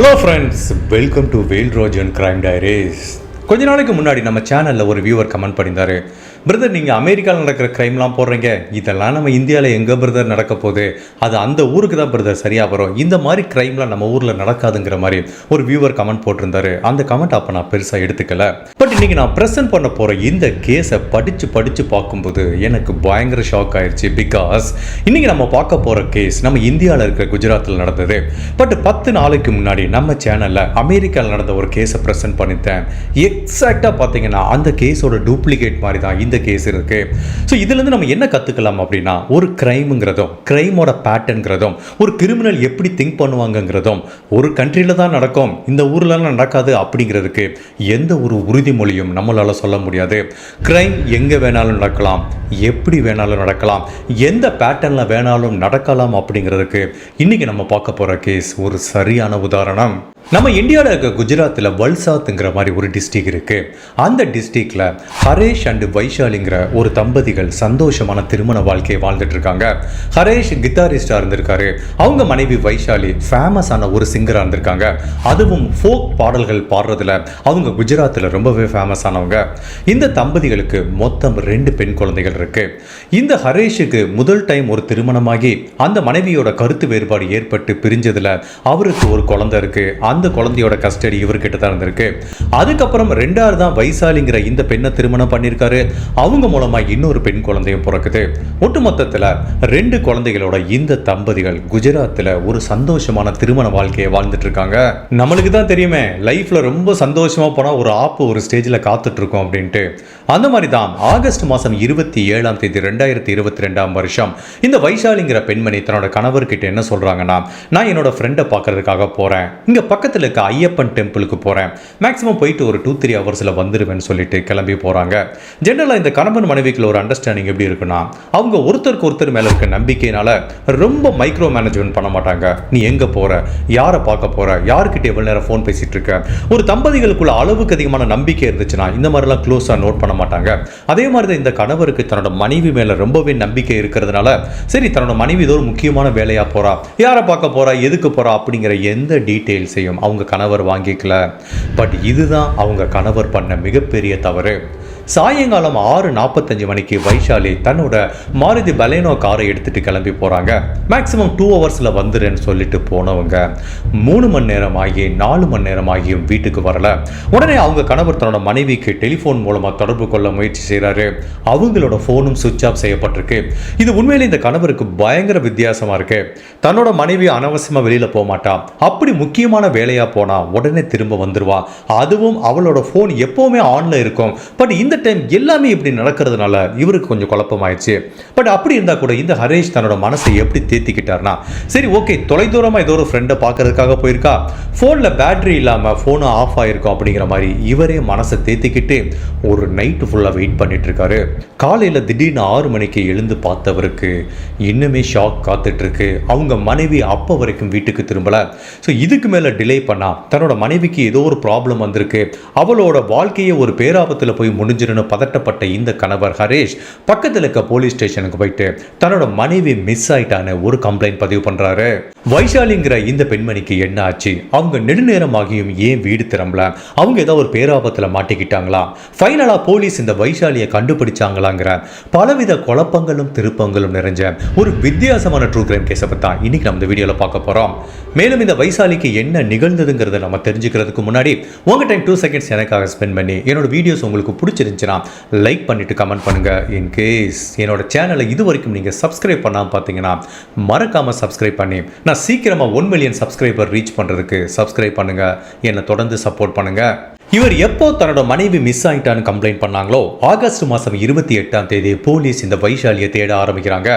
Hello friends welcome to Vel Rojan crime diaries கொஞ்ச நாளைக்கு முன்னாடி நம்ம சேனலில் ஒரு வியூவர் கமெண்ட் பண்ணியிருந்தாரு பிரதர் நீங்கள் அமெரிக்காவில் நடக்கிற க்ரைம்லாம் போடுறீங்க. இதெல்லாம் நம்ம இந்தியாவில் எங்கே பிரதர் நடக்க போகுது? அது அந்த ஊருக்கு தான் பிரதர் சரியாக வரும். இந்த மாதிரி க்ரைம்லாம் நம்ம ஊரில் நடக்காதுங்கிற மாதிரி ஒரு வியூவர் கமெண்ட் போட்டிருந்தாரு. அந்த கமெண்ட் அப்போ நான் பெருசாக எடுத்துக்கல. பட் இன்னைக்கு நான் ப்ரெசென்ட் பண்ண போகிற இந்த கேஸை படித்து படித்து பார்க்கும்போது எனக்கு பயங்கர ஷாக் ஆயிடுச்சு பிகாஸ் இன்னைக்கு நம்ம பார்க்க போகிற கேஸ் நம்ம இந்தியாவில் இருக்கிற குஜராத்தில் நடந்தது. பட் பத்து நாளைக்கு முன்னாடி நம்ம சேனலில் அமெரிக்காவில் நடந்த ஒரு கேஸை ப்ரெசென்ட் பண்ணித்தேன். எக்ஸாக்டாக பார்த்தீங்கன்னா அந்த கேஸோட டூப்ளிகேட் மாதிரி தான். இந்த கேஸ் இருக்கு. ஸோ இதுலேருந்து நம்ம என்ன கற்றுக்கலாம் அப்படின்னா ஒரு க்ரைமுங்கிறதும் க்ரைமோட பேட்டர்ன்கிறதும் ஒரு கிரிமினல் எப்படி திங்க் பண்ணுவாங்கங்கிறதும் ஒரு கண்ட்ரியில் தான் நடக்கும் இந்த ஊர்லலாம் நடக்காது அப்படிங்கிறதுக்கு எந்த ஒரு உறுதிமொழியும் நம்மளால் சொல்ல முடியாது. க்ரைம் எங்கே வேணாலும் நடக்கலாம் எப்படி வேணாலும் நடக்கலாம் எந்த பேட்டர்னில் வேணாலும் நடக்கலாம் அப்படிங்கிறதுக்கு இன்றைக்கி நம்ம பார்க்க போகிற கேஸ் ஒரு சரியான உதாரணம். நம்ம இந்தியாவில் இருக்க குஜராத்தில் வல்சாத்துங்கிற மாதிரி ஒரு டிஸ்ட்ரிக் இருக்குது அந்த டிஸ்ட்ரிக்டில் ஹரேஷ் அண்டு வைஷாலிங்கிற ஒரு தம்பதிகள் சந்தோஷமான திருமண வாழ்க்கையை வாழ்ந்துட்டு இருக்காங்க. ஹரேஷ் கிட்டாரிஸ்டாக இருந்திருக்காரு. அவங்க மனைவி வைஷாலி ஃபேமஸான ஒரு சிங்கராக இருந்திருக்காங்க. அதுவும் ஃபோக் பாடல்கள் பாடுறதுல அவங்க குஜராத்தில் ரொம்பவே ஃபேமஸ் ஆனவங்க இந்த தம்பதிகளுக்கு மொத்தம் ரெண்டு பெண் குழந்தைகள் இருக்கு. இந்த ஹரேஷுக்கு முதல் டைம் ஒரு திருமணமாகி அந்த மனைவியோட கருத்து வேறுபாடு ஏற்பட்டு பிரிஞ்சதுல அவருக்கு ஒரு குழந்தை இருக்கு. அந்த குழந்தையோட கஸ்டடி இவர்கிட்ட தான் இருந்திருக்கு. அதுக்கப்புறம் ரெண்டாவது தான் வைசாலிங்கிற இந்த பெண்ணை திருமணம் பண்ணியிருக்காரு. அவங்க மூலமா இன்னொரு பெண் குழந்தையும் பிறக்குது. ஒட்டுமொத்தத்தில் ரெண்டு குழந்தைகளோட இந்த தம்பதிகள் குஜராத்தில் ஒரு சந்தோஷமான திருமண வாழ்க்கையை வாழ்ந்துட்டு இருக்காங்க நம்மளுக்கு தான் தெரியுமே லைஃப்ல ரொம்ப சந்தோஷமா போனால் ஒரு ஆப்பு ஒரு ஸ்டேஜில் காத்துட்டு இருக்கோம் அப்படின்ட்டு. அந்த மாதிரி தான் ஆகஸ்ட் மாதம் இருபத்தி ஏழாம் தேதி ரெண்டாயிரத்தி இருபத்தி ரெண்டாம் வருஷம் இந்த வைஷாலிங்கிற பெண்மணி தன்னோட கணவர்கிட்ட என்ன சொல்றாங்கன்னா நான் என்னோட ஃப்ரெண்டை பார்க்கறதுக்காக போறேன். பக்கம் பக்கத்தில் இருக்க ஐயப்பன் டெம்பிளுக்கு போகிறேன் மேக்ஸிமம் போயிட்டு ஒரு டூ த்ரீ ஹவர்ஸில் வந்துடுவேன்னு சொல்லிட்டு கிளம்பி போகிறாங்க ஜென்ரலாக இந்த கணவன் மனைவிக்குள்ள ஒரு அண்டர்ஸ்டாண்டிங் எப்படி இருக்குன்னா அவங்க ஒருத்தருக்கு ஒருத்தர் மேலே இருக்க நம்பிக்கையினால ரொம்ப மைக்ரோ மேனேஜ்மெண்ட் பண்ண மாட்டாங்க. நீ எங்கே போகிற யாரை பார்க்க போற? யாருக்கிட்ட எவ்வளோ நேரம் ஃபோன் பேசிகிட்டு இருக்க? ஒரு தம்பதிகளுக்குள்ள அளவுக்கு அதிகமான நம்பிக்கை இருந்துச்சுன்னா இந்த மாதிரிலாம் க்ளோஸாக நோட் பண்ண மாட்டாங்க. அதே மாதிரி தான் இந்த கணவருக்கு தன்னோட மனைவி மேல ரொம்பவே நம்பிக்கை இருக்கிறதுனால சரி தன்னோட மனைவி ஏதோ ஒரு முக்கியமான வேலையாக போகிறா யாரை பார்க்க போறா? எதுக்கு போகிறா அப்படிங்கிற எந்த டீட்டெயில்ஸையும் அவங்க கணவர் வாங்கிக்கல. பட் இதுதான் அவங்க கணவர் பண்ண மிகப்பெரிய தவறு. சாயங்காலம் ஆறு நாற்பத்தஞ்சு மணிக்கு வைஷாலி தன்னோட மாருதி பலேனோ காரை எடுத்துட்டு கிளம்பி போகிறாங்க மேக்ஸிமம் டூ ஹவர்ஸில் வந்துடுன்னு சொல்லிட்டு போனவங்க. மூணு மணி நேரம் ஆகி நாலு மணி நேரம் ஆகியும் வீட்டுக்கு வரல. உடனே அவங்க கணவர் தன்னோட மனைவிக்கு டெலிஃபோன் மூலமாக தொடர்பு கொள்ள முயற்சி செய்கிறாரு அவங்களோட ஃபோனும் சுவிட்ச் ஆஃப் செய்யப்பட்டிருக்கு. இது உண்மையிலே இந்த கணவருக்கு பயங்கர வித்தியாசமாக இருக்கு. தன்னோட மனைவி அனாவசியமாக வெளியில் போக மாட்டா. அப்படி முக்கியமான வேலையாக போனால் உடனே திரும்ப வந்துருவா. அதுவும் அவளோட ஃபோன் எப்போவுமே ஆனில் இருக்கும். பட் இந்த டைம் எல்லாமே இப்படி நடக்கிறதுனால இவருக்கு கொஞ்சம் குழப்பமாயிடுச்சு. பட் அப்படி இருந்தால் கூட இந்த ஹரேஷ் தன்னோட மனசை எப்படி தேத்திக்கிட்டார்னா சரி ஓகே தொலைதூரமாக ஏதோ ஒரு ஃப்ரெண்டை பார்க்கறதுக்காக போயிருக்கா? ஃபோனில் பேட்டரி இல்லாமல் ஃபோனும் ஆஃப் ஆகிருக்கும் அப்படிங்கிற மாதிரி இவரே மனசை தேத்திக்கிட்டு ஒரு நைட்டு ஃபுல்லாக வெயிட் பண்ணிட்டு இருக்காரு காலையில் திடீர்னு ஆறு மணிக்கு எழுந்து பார்த்தவருக்கு இன்னுமே ஷாக் காத்துட்டு இருக்கு அவங்க மனைவி அப்போ வரைக்கும் வீட்டுக்கு திரும்பல. ஸோ இதுக்கு மேலே டிலே பண்ணா தன்னோட மனைவிக்கு ஏதோ ஒரு ப்ராப்ளம் வந்திருக்கு. அவளோட வாழ்க்கையை ஒரு பேராபத்தில் போய் முடிஞ்சு முடிஞ்சிருன்னு பதட்டப்பட்ட இந்த கணவர் ஹரேஷ் பக்கத்தில் இருக்க போலீஸ் ஸ்டேஷனுக்கு போயிட்டு தன்னோட மனைவி மிஸ் ஆயிட்டான்னு ஒரு கம்ப்ளைண்ட் பதிவு பண்றாரு. வைஷாலிங்கிற இந்த பெண்மணிக்கு என்ன ஆச்சு? அவங்க நெடுநேரமாகியும் ஏன் வீடு திரும்பல? அவங்க ஏதோ ஒரு பேராபத்தில் மாட்டிக்கிட்டாங்களா? ஃபைனலாக போலீஸ் இந்த வைஷாலியை கண்டுபிடிச்சாங்களாங்கிற பலவித குழப்பங்களும் திருப்பங்களும் நிறைஞ்ச ஒரு வித்தியாசமான ட்ரூ கிரைம் கேஸை பற்றி இன்னைக்கு நம்ம இந்த வீடியோவில் பார்க்க போகிறோம் மேலும் இந்த வைசாலிக்கு என்ன நிகழ்ந்ததுங்கிறத நம்ம தெரிஞ்சுக்கிறதுக்கு முன்னாடி உங்கள் டைம் டூ செகண்ட்ஸ் எனக்காக ஸ்பெண்ட் பண்ணி என்னோட வீடியோஸ் உங்களுக்கு பிடிச்சிருந்துச்சுன்னா லைக் பண்ணிட்டு கமெண்ட் பண்ணுங்க. இன்கேஸ் என்னோட சேனலை இது வரைக்கும் நீங்கள் சப்ஸ்கிரைப் பண்ணாமல் பார்த்தீங்கன்னா மறக்காமல் சப்ஸ்கிரைப் பண்ணி நான் சீக்கிரமாக ஒன் மில்லியன் சப்ஸ்கிரைபர் ரீச் பண்ணுறதுக்கு சப்ஸ்கிரைப் பண்ணுங்க. என்னை தொடர்ந்து சப்போர்ட் பண்ணுங்க. இவர் எப்போ தன்னோட மனைவி மிஸ் ஆயிட்டான்னு கம்ப்ளைண்ட் பண்ணாங்களோ ஆகஸ்ட் மாதம் இருபத்தி எட்டாம் தேதி போலீஸ் இந்த வைஷாலியை தேட ஆரம்பிக்கிறாங்க.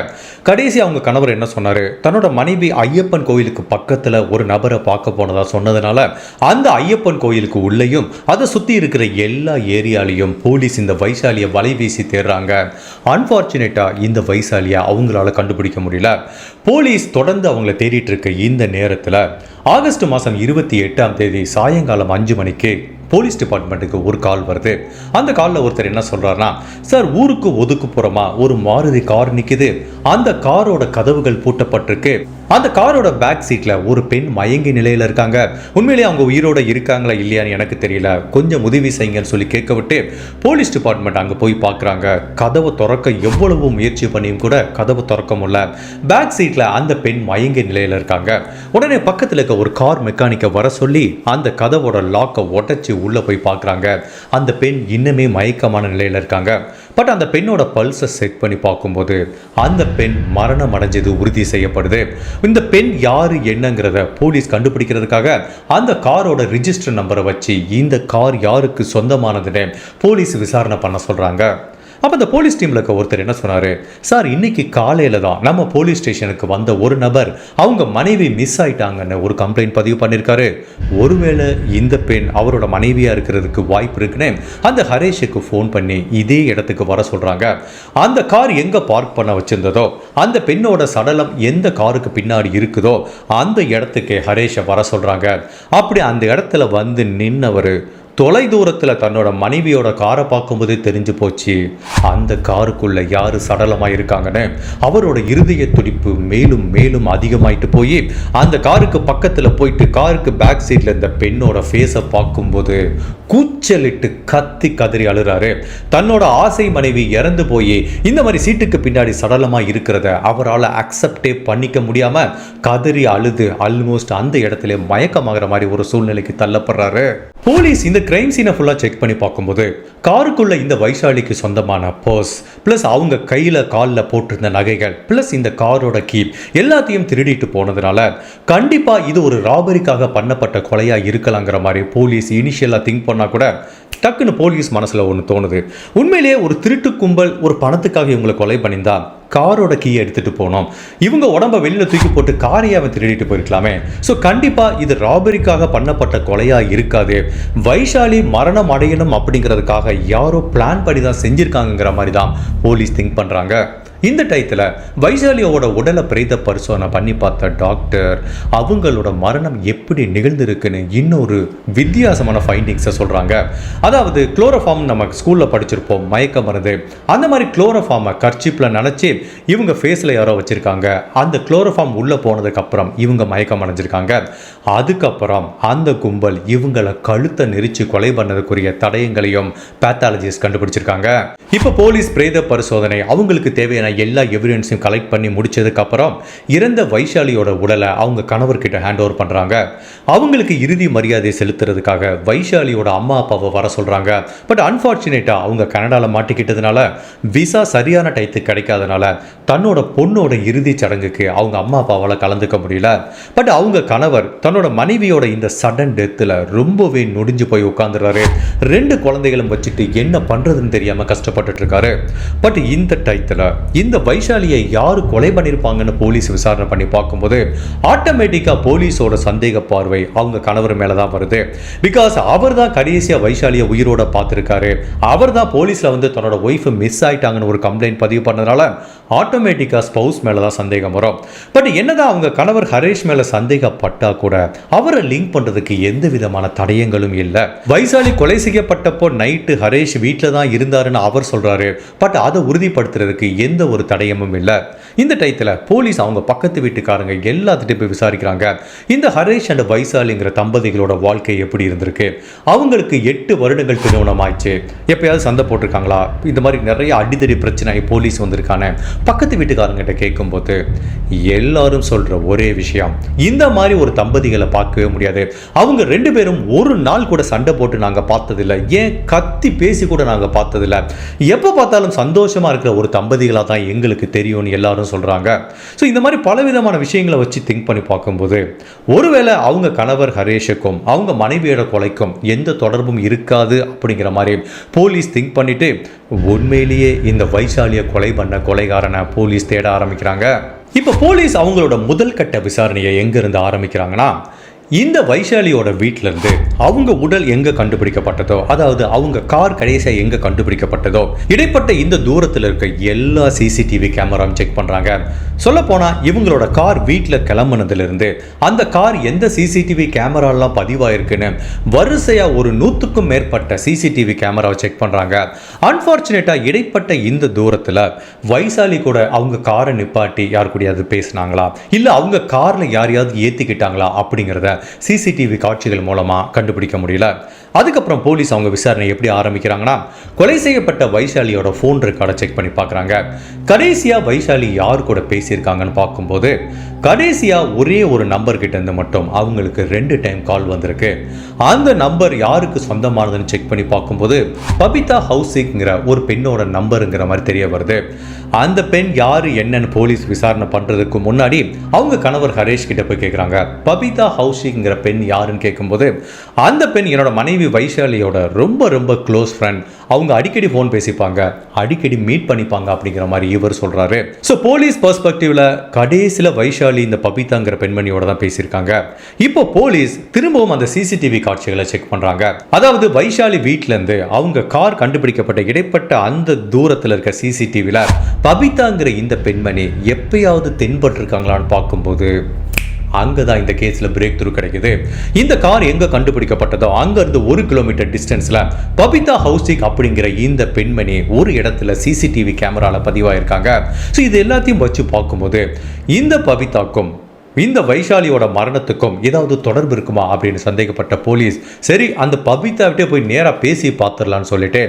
கடைசி அவங்க கணவர் என்ன சொன்னார்? தன்னோட மனைவி ஐயப்பன் கோயிலுக்கு பக்கத்தில் ஒரு நபரை பார்க்க போனதாக சொன்னதுனால அந்த ஐயப்பன் கோயிலுக்கு உள்ளேயும் அதை சுற்றி இருக்கிற எல்லா ஏரியாலையும் போலீஸ் இந்த வைசாலியை வலை வீசி தேடுறாங்க. அன்ஃபார்ச்சுனேட்டாக இந்த வைசாலியை அவங்களால கண்டுபிடிக்க முடியல. போலீஸ் தொடர்ந்து அவங்கள தேடிட்டு இருக்க இந்த நேரத்தில் ஆகஸ்ட் மாதம் இருபத்தி எட்டாம் தேதி சாயங்காலம் அஞ்சு மணிக்கு போலீஸ் டிபார்ட்மெண்ட்டுக்கு ஒரு கால் வருது. அந்த காலில் ஒருத்தர் என்ன சொல்கிறாருன்னா சார் ஊருக்கு ஒதுக்குப்புறமா ஒரு மாருதி கார் நிற்கிது அந்த காரோட கதவுகள் பூட்டப்பட்டிருக்கு. அந்த காரோட பேக் சீட்டில் ஒரு பெண் மயங்கி நிலையில் இருக்காங்க. உண்மையிலேயே அவங்க உயிரோட இருக்காங்களா இல்லையான்னு எனக்கு தெரியல. கொஞ்சம் உதவி செய்யுங்கன்னு சொல்லி கேட்க விட்டு போலீஸ் டிபார்ட்மெண்ட் அங்கே போய் பார்க்குறாங்க. கதவை திறக்க எவ்வளவு முயற்சி பண்ணியும் கூட கதவை திறக்க முடியல. பேக் சீட்டில் அந்த பெண் மயங்கி நிலையில் இருக்காங்க. உடனே பக்கத்தில் இருக்க ஒரு கார் மெக்கானிக்கை வர சொல்லி அந்த கதவோட லாக்கை உடச்சி உள்ளே போய் பார்க்குறாங்க. அந்த பெண் இன்னுமே மயக்கமான நிலையில் இருக்காங்க. பட் அந்த பெண்ணோட பல்ஸை செக் பண்ணி பார்க்கும்போது அந்த பெண் மரணம் அடைஞ்சது உறுதி செய்யப்படுது. இந்த பெண் யாரு என்னங்கிறத போலீஸ் கண்டுபிடிக்கிறதுக்காக அந்த காரோட ரிஜிஸ்டர் நம்பரை வச்சு இந்த கார் யாருக்கு சொந்தமானதுன்னு போலீஸ் விசாரணை பண்ண சொல்றாங்க. அப்போ அந்த போலீஸ் டீமில் இருக்க ஒருத்தர் என்ன சொன்னார்? சார் இன்னைக்கு காலையில் தான் நம்ம போலீஸ் ஸ்டேஷனுக்கு வந்த ஒரு நபர் அவங்க மனைவி மிஸ் ஆயிட்டாங்கன்னு ஒரு கம்ப்ளைண்ட் பதிவு பண்ணியிருக்காரு ஒருவேளை இந்த பெண் அவரோட மனைவியாக இருக்கிறதுக்கு வாய்ப்பு இருக்குன்னு அந்த ஹரேஷுக்கு ஃபோன் பண்ணி இதே இடத்துக்கு வர சொல்கிறாங்க அந்த கார் எங்கே பார்க் பண்ண வச்சுருந்ததோ அந்த பெண்ணோட சடலம் எந்த காருக்கு பின்னாடி இருக்குதோ அந்த இடத்துக்கு ஹரேஷை வர சொல்கிறாங்க அப்படி அந்த இடத்துல வந்து நின்னவர் தொலை தூரத்தில் தன்னோட மனைவியோட காரை பார்க்கும்போதே தெரிஞ்சு போச்சு. அந்த காருக்குள்ளே யார் சடலமாக இருக்காங்கன்னு அவரோட இருதய துடிப்பு மேலும் மேலும் அதிகமாயிட்டு போய் அந்த காருக்கு பக்கத்தில் போயிட்டு காருக்கு பேக் சீட்டில் இந்த பெண்ணோட ஃபேஸை பார்க்கும்போது கூச்சலிட்டு கத்தி கதறி அழுறாரு. தன்னோட ஆசை மனைவி இறந்து போய் இந்த மாதிரி சீட்டுக்கு பின்னாடி சடலமாக இருக்கிறத அவரால் அக்செப்டே பண்ணிக்க முடியாமல் கதறி அழுது ஆல்மோஸ்ட் அந்த இடத்துல மயக்கமாகிற மாதிரி ஒரு சூழ்நிலைக்கு தள்ளப்படுறாரு. போலீஸ் இந்த கிரைம் சீனை ஃபுல்லாக செக் பண்ணி பார்க்கும்போது காருக்குள்ள இந்த வைஷாலிக்கு சொந்தமான பர்ஸ் ப்ளஸ் அவங்க கையில் காலில் போட்டிருந்த நகைகள் ப்ளஸ் இந்த காரோட கீப் எல்லாத்தையும் திருடிட்டு போனதுனால கண்டிப்பாக இது ஒரு ராபரிக்காக பண்ணப்பட்ட கொலையாக இருக்கலாங்கிற மாதிரி போலீஸ் இனிஷியலாக திங்க் பண்ணால் கூட டக்குன்னு போலீஸ் மனசில் ஒன்று தோணுது. உண்மையிலேயே ஒரு திருட்டு கும்பல் ஒரு பணத்துக்காக இவங்களை கொலை பண்ணியிருந்தா காரோட கீயை எடுத்துகிட்டு போனோம். இவங்க உடம்ப வெளியில் தூக்கி போட்டு காரையை அவன் திருடிட்டு போயிருக்கலாமே. ஸோ கண்டிப்பாக இது ராபரிக்காக பண்ணப்பட்ட கொலையாக இருக்காது. வைஷாலி மரணம் அடையணும் அப்படிங்கிறதுக்காக யாரோ பிளான் பண்ணி தான் செஞ்சுருக்காங்கிற மாதிரி தான் போலீஸ் திங்க் பண்ணுறாங்க இந்த டயத்தில் வைசாலியோட உடலை பிரேத பரிசோதனை பண்ணி பார்த்த டாக்டர் அவங்களோட மரணம் எப்படி நிகழ்ந்திருக்குன்னு இன்னொரு வித்தியாசமான ஃபைண்டிங்ஸை சொல்கிறாங்க அதாவது குளோரோஃபார்ம் நம்ம ஸ்கூலில் படிச்சிருப்போம் மயக்க மருந்து. அந்த மாதிரி குளோரோஃபார்மை கர்ச்சிப்பில் நினச்சி இவங்க ஃபேஸில் யாரோ வச்சுருக்காங்க. அந்த குளோரோஃபார்ம் உள்ளே போனதுக்கப்புறம் இவங்க மயக்கம் அடைஞ்சிருக்காங்க. அதுக்கப்புறம் அந்த கும்பல் இவங்களை கழுத்தை நெரிச்சு கொலை பண்ணதுக்குரிய தடயங்களையும் பேத்தாலஜிஸ்ட் கண்டுபிடிச்சிருக்காங்க. இப்போ போலீஸ் பிரேத பரிசோதனை அவங்களுக்கு தேவையான எல்லா எவிடன்ஸையும் கலெக்ட் பண்ணி முடிச்சதுக்கப்புறம் இறந்த வைஷாலியோட உடலை அவங்க கணவர்கிட்ட ஹேண்ட் ஓவர் பண்றாங்க. அவங்களுக்கு இறுதி மரியாதை செலுத்துறதுக்காக வைஷாலியோட அம்மா அப்பாவை வர சொல்றாங்க. பட் அன்பார்ச்சுனேட்டா அவங்க கனடால மாட்டிக்கிட்டதுனால விசா சரியான டயத்துக்கு கிடைக்காதனால தன்னோட பொண்ணோட இறுதி சடங்குக்கு அவங்க அம்மா அப்பாவால் கலந்துக்க முடியல. பட் அவங்க கணவர் தன்னோட மனைவியோட இந்த சடன் டெத்தில் ரொம்பவே நொடிஞ்சு போய் உட்காந்துறாரு ரெண்டு குழந்தைகளும் வச்சுட்டு என்ன பண்றதுன்னு தெரியாம கஷ்டப்பட்டுட்டு இருக்காரு. பட் இந்த டயத்தில் இந்த வைஷாலியை யார் கொலை பண்ணியிருப்பாங்கன்னு போலீஸ் விசாரணை பண்ணி பார்க்கும்போது ஆட்டோமேட்டிக்காக போலீஸோட சந்தேக பார்வை அவங்க கணவர் மேலே தான் வருது. பிகாஸ் அவர் தான் கடைசியாக வைஷாலியை உயிரோட பார்த்துருக்காரு. அவர் தான் போலீஸில் வந்து தன்னோட ஒய்ஃபு மிஸ் ஆயிட்டாங்கன்னு ஒரு கம்ப்ளைண்ட் பதிவு பண்ணதுனால ஆட்டோமேட்டிக்காக ஸ்பவுஸ் மேலே தான் சந்தேகம் வரும். பட் என்னதான் அவங்க கணவர் ஹரேஷ் மேலே சந்தேகப்பட்டா கூட அவரை லிங்க் பண்ணுறதுக்கு எந்த விதமான தடயங்களும் இல்லை. வைசாலி கொலை செய்யப்பட்டப்போ நைட்டு ஹரேஷ் வீட்டில் தான் இருந்தாருன்னு அவர் சொல்கிறாரு பட் அதை உறுதிப்படுத்துறதுக்கு எந்த ஒரு தடயமும் இல்லை. இந்த டயத்தில் போலீஸ் அவங்க பக்கத்து வீட்டுக்காரங்க எல்லாத்துட்டும் போய் விசாரிக்கிறாங்க. இந்த ஹரேஷ் அண்ட் வைசாலிங்கிற தம்பதிகளோட வாழ்க்கை எப்படி இருந்திருக்கு? அவங்களுக்கு எட்டு வருடங்கள் திருமணம் ஆயிடுச்சு எப்பயாவது சண்டை போட்டிருக்காங்களா? இந்த மாதிரி நிறைய அடித்தடி பிரச்சனை போலீஸ் வந்திருக்கானே. பக்கத்து வீட்டுக்காரங்கிட்ட கேட்கும்போது எல்லாரும் சொல்கிற ஒரே விஷயம். இந்த மாதிரி ஒரு தம்பதிகளை பார்க்கவே முடியாது. அவங்க ரெண்டு பேரும் ஒரு நாள் கூட சண்டை போட்டு நாங்கள் பார்த்ததில்லை. ஏன் கத்தி பேசி கூட நாங்கள் பார்த்ததில்லை. எப்போ பார்த்தாலும் சந்தோஷமாக இருக்கிற ஒரு தம்பதிகளாக தான் எங்களுக்கு தெரியும்னு எல்லாரும் சொல்கிறாங்க ஸோ இந்த மாதிரி பலவிதமான விஷயங்களை வச்சு திங்க் பண்ணி பார்க்கும்போது ஒருவேளை அவங்க கணவர் ஹரேஷுக்கும் அவங்க மனைவியோட கொலைக்கும் எந்த தொடர்பும் இருக்காது அப்படிங்கிற மாதிரி போலீஸ் திங்க் பண்ணிட்டு உண்மையிலேயே இந்த வைசாலியை கொலை பண்ண கொலைகாரனை போலீஸ் தேட ஆரம்பிக்கிறாங்க. இப்போ போலீஸ் அவங்களோட முதல் கட்ட விசாரணையை எங்கேருந்து ஆரம்பிக்கிறாங்கன்னா இந்த வைஷாலியோட வீட்டிலேருந்து இருந்து அவங்க உடல் எங்க கண்டுபிடிக்கப்பட்டதோ அதாவது அவங்க கார் கடைசியா எங்க கண்டுபிடிக்கப்பட்டதோ இடைப்பட்ட இந்த தூரத்தில் இருக்க எல்லா சிசிடிவி கேமராவும் செக் பண்றாங்க. சொல்ல போனா இவங்களோட கார் வீட்டில் கிளம்புனதுல இருந்து அந்த கார் எந்த சிசிடிவி கேமராலாம் பதிவாயிருக்குன்னு வரிசையா ஒரு நூற்றுக்கும் மேற்பட்ட சிசிடிவி கேமராவை செக் பண்றாங்க. அன்பார்ச்சுனேட்டா இடைப்பட்ட இந்த தூரத்தில் வைசாலி கூட அவங்க காரை நிப்பாட்டி யார் கூடயாவது பேசினாங்களா? இல்ல அவங்க கார்ல யாரையாவது ஏத்திக்கிட்டாங்களா அப்படிங்கிறத சிசிடிவி காட்சிகள் மூலமாக கண்டுபிடிக்க முடியல. அதுக்கப்புறம் போலீஸ் அவங்க விசாரணை எப்படி ஆரம்பிக்கிறாங்கன்னா கொலை செய்யப்பட்ட வைஷாலியோட ஃபோன் ரெக்கார்டை செக் பண்ணி பார்க்குறாங்க. கடைசியாக வைஷாலி யார் கூட பேசியிருக்காங்கன்னு பார்க்கும்போது கடைசியாக ஒரே ஒரு நம்பர் இருந்து மட்டும் அவங்களுக்கு ரெண்டு டைம் கால் வந்திருக்கு. அந்த நம்பர் யாருக்கு சொந்தமானதுன்னு செக் பண்ணி பார்க்கும்போது பபிதா ஹவுசிங்கிற ஒரு பெண்ணோட நம்பருங்கிற மாதிரி தெரிய வருது. அந்த பெண் யார் என்னன்னு போலீஸ் விசாரணை பண்ணுறதுக்கு முன்னாடி அவங்க கணவர் ஹரேஷ் கிட்ட போய் கேட்குறாங்க பபிதா ஹவுஸ் ஹவுசிங்கிற பெண் யாருன்னு கேட்கும்போது அந்த பெண் என்னோட மனைவி வைஷாலியோட ரொம்ப ரொம்ப க்ளோஸ் ஃப்ரெண்ட் அவங்க அடிக்கடி ஃபோன் பேசிப்பாங்க. அடிக்கடி மீட் பண்ணிப்பாங்க அப்படிங்கிற மாதிரி இவர் சொல்றாரு. ஸோ போலீஸ் பர்ஸ்பெக்டிவில் கடைசியில் வைஷாலி இந்த பபிதாங்கிற பெண்மணியோட தான் பேசியிருக்காங்க. இப்போ போலீஸ் திரும்பவும் அந்த சிசிடிவி காட்சிகளை செக் பண்றாங்க. அதாவது வைஷாலி வீட்ல இருந்து அவங்க கார் கண்டுபிடிக்கப்பட்ட இடைப்பட்ட அந்த தூரத்தில் இருக்க சிசிடிவில பபிதாங்கிற இந்த பெண்மணி எப்பயாவது தென்பட்டிருக்காங்களான்னு பார்க்கும்போது அங்கே தான் இந்த கேஸில் பிரேக் த்ரூ கிடைக்குது. இந்த கார் எங்கே கண்டுபிடிக்கப்பட்டதோ அங்கேருந்து ஒரு கிலோமீட்டர் டிஸ்டன்ஸில் பபிதா ஹவுசிக் அப்படிங்கிற இந்த பெண்மணி ஒரு இடத்துல சிசிடிவி கேமராவில் பதிவாயிருக்காங்க. ஸோ இது எல்லாத்தையும் வச்சு பார்க்கும்போது இந்த பபிதாக்கும் இந்த வைஷாலியோட மரணத்துக்கும் ஏதாவது தொடர்பு இருக்குமா அப்படின்னு சந்தேகப்பட்ட போலீஸ் சரி அந்த பபிதாவிட்டே போய் நேராக பேசி பார்த்துடலான்னு சொல்லிட்டு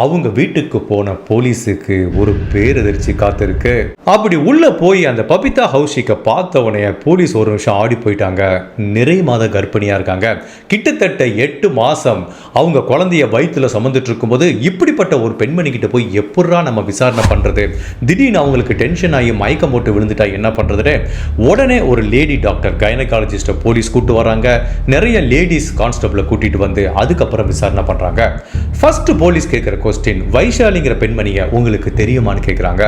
அவங்க வீட்டுக்கு போன போலீஸுக்கு ஒரு பேரதிர்ச்சி காத்திருக்கு. அப்படி உள்ள போய் அந்த பபிதா ஹவுசிக்க பார்த்த உடனே போலீஸ் ஒரு நிமிஷம் ஆடி போயிட்டாங்க. நிறை மாத கர்ப்பிணியா இருக்காங்க. கிட்டத்தட்ட எட்டு மாசம் அவங்க குழந்தைய வயிற்றுல சுமந்துட்டு இருக்கும்போது இப்படிப்பட்ட ஒரு பெண்மணி கிட்ட போய் எப்படா நம்ம விசாரணை பண்றது? திடீர்னு அவங்களுக்கு டென்ஷன் ஆகி மயக்கம் போட்டு விழுந்துட்டா என்ன பண்றதுன்னு உடனே ஒரு லேடி டாக்டர் கைனகாலஜிஸ்ட்டை போலீஸ் கூட்டு வராங்க. நிறைய லேடிஸ் கான்ஸ்டபிளை கூட்டிட்டு வந்து அதுக்கப்புறம் விசாரணை பண்றாங்க. ஃபர்ஸ்ட் போலீஸ் கேட்குற கொஸ்டின் வைஷாலிங்கிற பெண்மணியை உங்களுக்கு தெரியுமான்னு கேட்குறாங்க